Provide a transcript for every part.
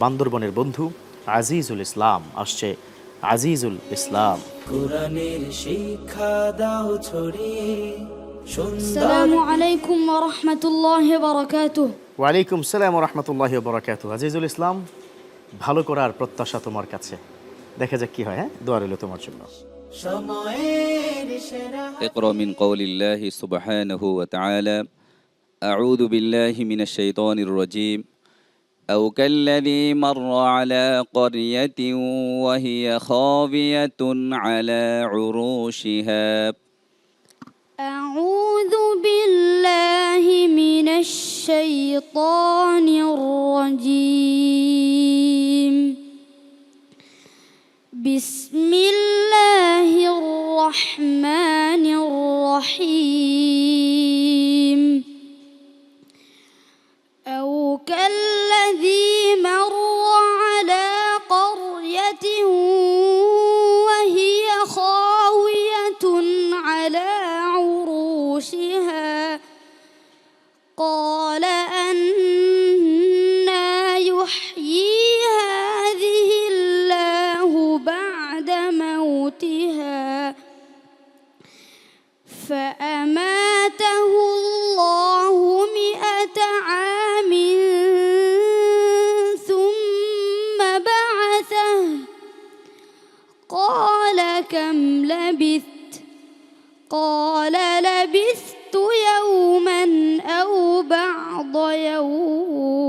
বান্দরবনের বন্ধু আজিজুল ইসলাম আসছে আজিজুল ইসলাম কোরআনের শিক্ষা দাও ছড়িয়ে সুন্দর السلام عليكم ورحمة الله وبركاته ওয়ালাইকুম সালাম রহমতুল্লাহ বরাকাতু আজিজুল ইসলাম ভালো করার প্রত্যাশা তোমার কাছে দেখা যাক কি হয় হ্যাঁ দোয়া রইল তোমার জন্য সময়ের সেরা اقرأ من قول الله سبحانه وتعالى أعوذ بالله من الشيطان الرجيم أو كالذي مر على قرية وهي خاوية على عروشها. أعوذ بالله من الشيطان الرجيم. بسم الله الرحمن الرحيم. كم لبثت؟ قال لبثت يوما أو بعض يوم.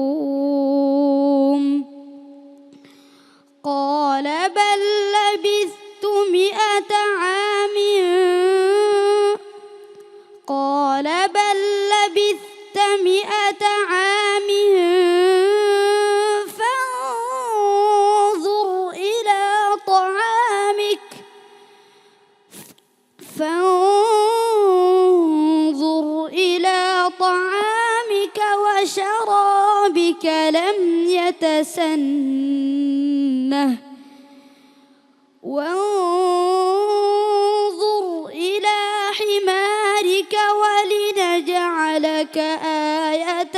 قال بل لبثت مئة عام. قال بل لبثت مئة عام. وشرابك لم يتسنه. وانظر إلى حمارك ولنجعلك آية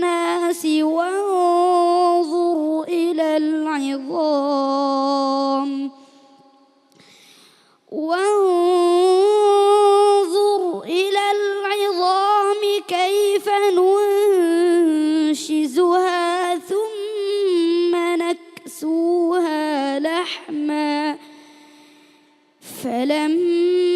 للناس. وانظر إلى العظام. وانظر ثم نكسوها لحما فلما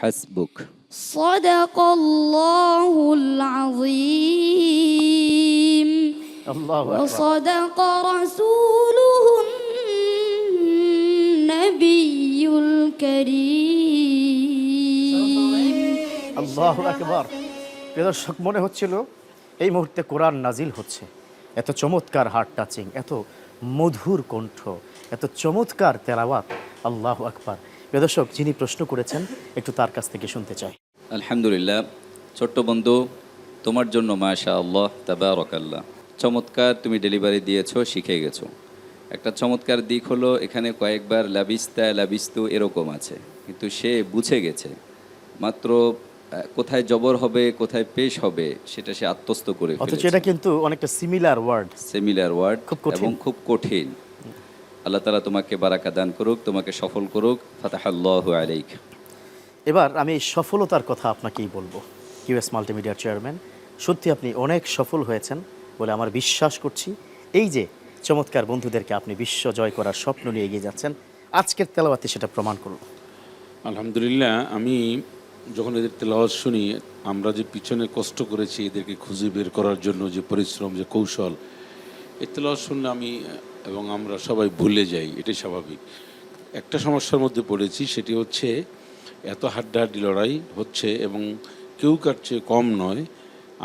হাসবুক সদাকল্লাহুল আযীম আল্লাহু আকবার সদাক রাসূলুহুন নবিয়ুল করিম আল্লাহু আকবার। প্রিয় দর্শক মনে হচ্ছিল এই মুহূর্তে কোরআন নাজিল হচ্ছে। এত চমৎকার হার্ট টাচিং এত মধুর কণ্ঠ এত চমৎকার তেলাওয়াত। আল্লাহ আকবার। প্রিয় দর্শক যিনি প্রশ্ন করেছেন একটু তার কাছ থেকে শুনতে চাই। আলহামদুলিল্লাহ ছোট্ট বন্ধু তোমার জন্য মাশা আল্লাহ তাবারকাল্লাহ। চমৎকার তুমি ডেলিভারি দিয়েছ শিখে গেছো। একটা চমৎকার দিক হলো এখানে কয়েকবার লাবিস্তা লাবিস্তু এরকম আছে কিন্তু সে বুঝে গেছে। মাত্র কোথায় জবর হবে কোথায় পেশ হবে সেটা সে আত্মস্থ করে অথচ এটা কিন্তু অনেকটা সিমিলার ওয়ার্ড সিমিলার ওয়ার্ড খুব কঠিন। এবং খুব কঠিন। আল্লাহ তালা তোমাকে বারাকা দান করুক তোমাকে সফল করুক। ফাতাহাল্লাহ আলাইক। এবার আমি সফলতার কথা আপনাকেই বলব। ইউএস মাল্টিমিডিয়ার চেয়ারম্যান সত্যি আপনি অনেক সফল হয়েছেন বলে আমার বিশ্বাস করছি। এই যে চমৎকার বন্ধুদেরকে আপনি বিশ্ব জয় করার স্বপ্ন নিয়ে এগিয়ে যাচ্ছেন আজকের তেলাওয়াতে সেটা প্রমাণ করুন। আলহামদুলিল্লাহ আমি যখন এদের তেলাওয়াত শুনি আমরা যে পিছনে কষ্ট করেছি এদেরকে খুঁজে বের করার জন্য যে পরিশ্রম যে কৌশল তেলাওয়াত শুনলে আমি এবং আমরা সবাই ভুলে যাই এটাই স্বাভাবিক। একটা সমস্যার মধ্যে পড়েছি সেটি হচ্ছে এত হাড্ডাহাড্ডি লড়াই হচ্ছে এবং কেউ কার চেয়ে কম নয়।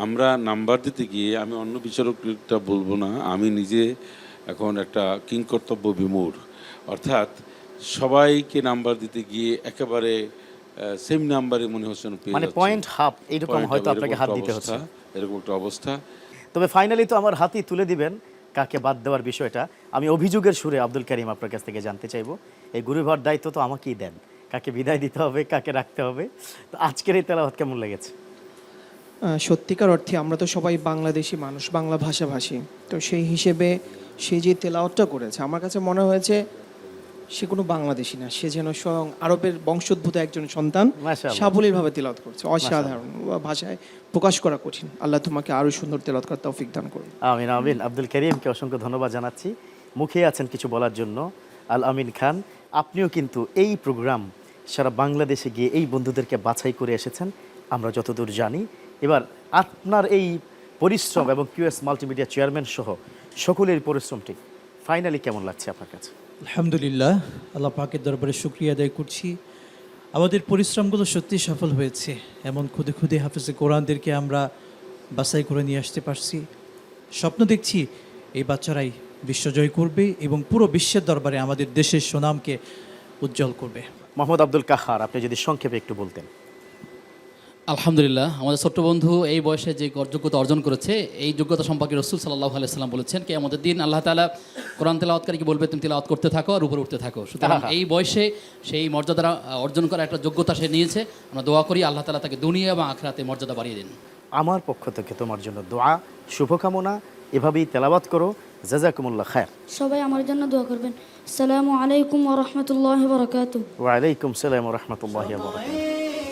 আমরা নাম্বার দিতে গিয়ে আমি অন্য বিচারকটা বলব না আমি নিজে এখন একটা কিংকর্তব্য বিমূঢ় অর্থাৎ সবাইকে নাম্বার দিতে গিয়ে একেবারে সেম নাম্বারে মনে হচ্ছে মানে পয়েন্ট হাফ Point হয়তো আপনাকে এরকম হাত দিতে হচ্ছে। এরকম একটা অবস্থা। তবে ফাইনালি তো আমার হাতই তুলে দিবেন। কাকে বাদ দেওয়ার বিষয়টা আমি অভিযোগের সুরে আব্দুল করিম আপনার কাছ থেকে জানতে চাইব। এই গুরুভার দায়িত্ব তো আমাকেই দেন। কাকে বিদায় দিতে হবে, কাকে রাখতে হবে। তো আজকের এই তেলাওয়াত কেমন লেগেছে? সত্যিকার অর্থে আমরা তো সবাই বাংলাদেশি মানুষ, বাংলা ভাষাভাষী। তো সেই হিসেবে সে যে তেলাওয়াতটা করেছে, আমার কাছে মনে হয়েছে সে কোনো বাংলাদেশি না সে যেন স্বয়ং আরবের বংশোদ্ভূত একজন সন্তান। সাবলীলভাবে তেলাওয়াত করছে অসাধারণ ভাষায় প্রকাশ করা কঠিন। আল্লাহ তোমাকে আরও সুন্দর তেলাওয়াত করার তৌফিক দান করুন। আমিন আমিন। আব্দুল করিমকে অসংখ্য ধন্যবাদ জানাচ্ছি। মুখে আছেন কিছু বলার জন্য। আল আমিন খান আপনিও কিন্তু এই প্রোগ্রাম সারা বাংলাদেশে গিয়ে এই বন্ধুদেরকে বাছাই করে এসেছেন। আমরা যতদূর জানি। এবার আপনার এই পরিশ্রম এবং কিউএস মাল্টিমিডিয়া চেয়ারম্যান সহ সকলের পরিশ্রমটি ফাইনালি কেমন লাগছে আপনার কাছে? আলহামদুলিল্লাহ আল্লাহ পাকের দরবারে শুক্রিয়া আদায় করছি। আমাদের পরিশ্রমগুলো সত্যি সফল হয়েছে। এমন খুদে খুদে হাফেজে কোরআনদেরকে আমরা বাছাই করে নিয়ে আসতে পারছি। স্বপ্ন দেখছি এই বাচ্চারাই বিশ্বজয় করবে এবং পুরো বিশ্বের দরবারে আমাদের দেশের সুনামকে উজ্জ্বল করবে। মোহাম্মদ আব্দুল কাহার আপনি যদি সংক্ষেপে একটু বলতেন। আলহামদুলিল্লাহ আমাদের ছোট্ট বন্ধু এই বয়সে যে যোগ্যতা অর্জন করেছে এই যোগ্যতা সম্পর্কে রসুল সাল্লাহ আলাইসাল্লাম বলেছেন কি আমাদের দিন আল্লাহ তালা কোরআন তেলাওয়াতকারীকে বলবে? তুমি তেলাওয়াত করতে থাকো আর উপরে উঠতে থাকো। সুতরাং এই বয়সে সেই মর্যাদা অর্জন করার একটা যোগ্যতা সে নিয়েছে। আমরা দোয়া করি আল্লাহ তালা তাকে দুনিয়া এবং আখরাতে মর্যাদা বাড়িয়ে দিন। আমার পক্ষ থেকে তোমার জন্য দোয়া শুভকামনা এভাবেই তেলাবাত করো। জাজাকুমুল্লাহ খায়ের সবাই আমার জন্য দোয়া করবেন। সালামু আলাইকুম ওয়া রাহমাতুল্লাহি ওয়া বারাকাতুহু। ওয়ালাইকুম সালাম রহমতুল্লাহ